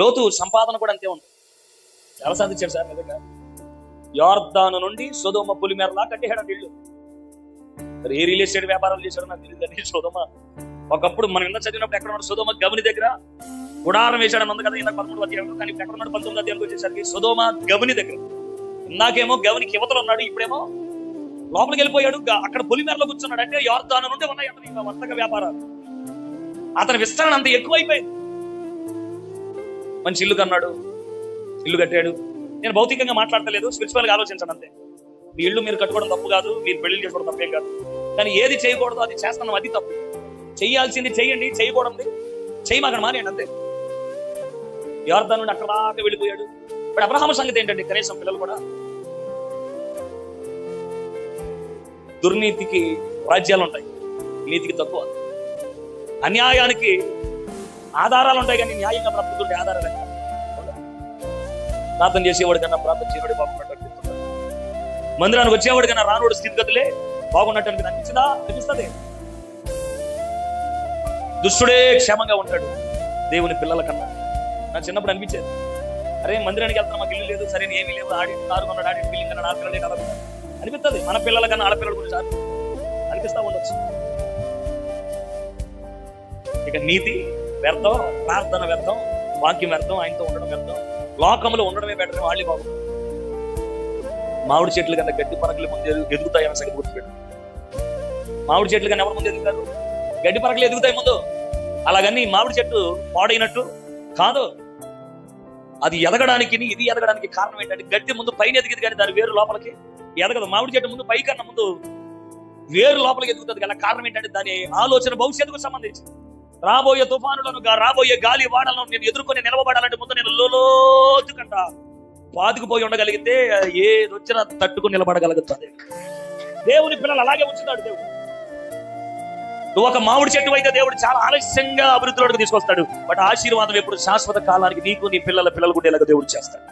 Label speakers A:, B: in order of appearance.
A: లోతు సంపాదన కూడా అంతే ఉంది చాలా సాధించాడు సార్ నిజంగా. యార్దాను నుండి సోదోమ పులిమేరలా కట్టేయడం ఇల్లు మరి ఏ రియల్ ఎస్టేట్ వ్యాపారాలు చేశాడో నాకు తెలియదు కానీ సోదోమ ఒకప్పుడు మనం ఇంత చదివినప్పుడు ఎక్కడ ఉన్నాడు? సోదోమ గమని దగ్గర గుడారం వేశాడు ఉంది కదా ఇందాక పదమూడు అధ్యాయంలో. కానీ ఎక్కడ ఉన్నాడు? పంతొమ్మిది అధ్యాయంలో వచ్చేసరికి సోదోమ గమని దగ్గర. ఇందాకేమో గవనికి యువతలు ఉన్నాడు ఇప్పుడేమో లోపలికి వెళ్ళిపోయాడు అక్కడ పొలిమేరలో కూర్చున్నాడు. అంటే యార్దాను నుండి ఉన్నాయి అతని వర్తక వ్యాపారాలు. అతని విస్తరణ అంత ఎక్కువైపోయింది. మంచి ఇల్లు కన్నాడు ఇల్లు కట్టాడు. నేను భౌతికంగా మాట్లాడతలేదు స్పిరిచువల్గా ఆలోచించండి అంతే. మీ ఇల్లు మీరు కట్టుకోవడం తప్పు కాదు మీరు పెళ్ళి చేసుకోవడం తప్పేం కాదు. కానీ ఏది చేయకూడదు అది చేస్తున్నాం అది తప్పు. చేయాల్సింది చేయండి చేయకూడదు. చేయమాకండి మానేయండి అంతే. యార్దాను నుండి అక్కడ దాకా వెళ్ళిపోయాడు. ఇప్పుడు అబ్రహాం సంగతి ఏంటండి? కనీసం పిల్లలు కూడా. దుర్నీతికి రాజ్యాలు ఉంటాయి. నీతికి తక్కువ. అన్యాయానికి ఆధారాలు ఉంటాయి కానీ న్యాయంగా బ్రతుకుతుంటే ఆధారాలు ప్రార్థన చేసేవాడు కన్నా ప్రార్థన చేయవాడు బాగున్నట్టు అనిపిస్తుంది మందిరానికి వచ్చేవాడు కన్నా రానుడు స్థితిగతులే బాగున్నట్టు అనిపి అనిపించదా అనిపిస్తుంది. దుష్టుడే క్షేమంగా ఉంటాడు దేవుని పిల్లల కన్నా. నా చిన్నప్పుడు అనిపించేది. అరే మందిరానికి వెళ్తాను మాకు ఇల్లు లేదు సరే ఏమీ లేవు ఆడి కారు కొన్నాడు ఆడి బిల్లింగ్ కన్నా ఆడపిల్లలే కదా. అనిపిస్తుంది. మన పిల్లల కన్నా ఆడపిల్లల గురించి అనిపిస్తా ఉండొచ్చు. ఇక నీతి వ్యర్థం ప్రార్థన వ్యర్థం వాక్యం వ్యర్థం ఆయనతో ఉండడం వ్యర్థం. లోకంలో ఉండడమే బెటర్ వాళ్ళు బాబు. మామిడి చెట్లు కన్నా గడ్డి పరకలు ముందు ఎదుగుతాయని ఎదుగుతాయి సంగతి గుర్తుపెట్టు. మామిడి చెట్లు కన్నా ఎవరి ముందు ఎదుగుతారు? గడ్డి పరకలు ఎదుగుతాయి ముందు. అలాగని మామిడి చెట్టు పాడైనట్టు కాదు. అది ఎదగడానికి ఇది ఎదగడానికి కారణం ఏంటంటే గడ్డి ముందు పైన ఎదిగింది కానీ దాని వేరు లోపలికి ఎదగదు. మామిడి చెట్టు ముందు పై కన్నా ముందు వేరు లోపలికి ఎదుగుతుంది. కదా కారణం ఏంటంటే దాని ఆలోచన భవిష్యత్తుకు సంబంధించి రాబోయే తుఫానులను రాబోయే గాలి వాడలను నేను ఎదుర్కొని నిలవబడాలంటే ముందు నేను లోతుకంట పాతుకుపోయి ఉండగలిగితే ఏది వచ్చినా తట్టుకుని నిలబడగలుగుతుంది దేవుని పిల్లలు అలాగే ఉంచుతాడు దేవుడు. నువ్వు ఒక మామిడి చెట్టు అయితే దేవుడు చాలా ఆలస్యంగా అభివృద్ధిలోకి తీసుకొస్తాడు. బట్ ఆశీర్వాదం ఎప్పుడు శాశ్వత కాలానికి నీకు నీ పిల్లల పిల్లలు ఉండేలాగా దేవుడు చేస్తాడు.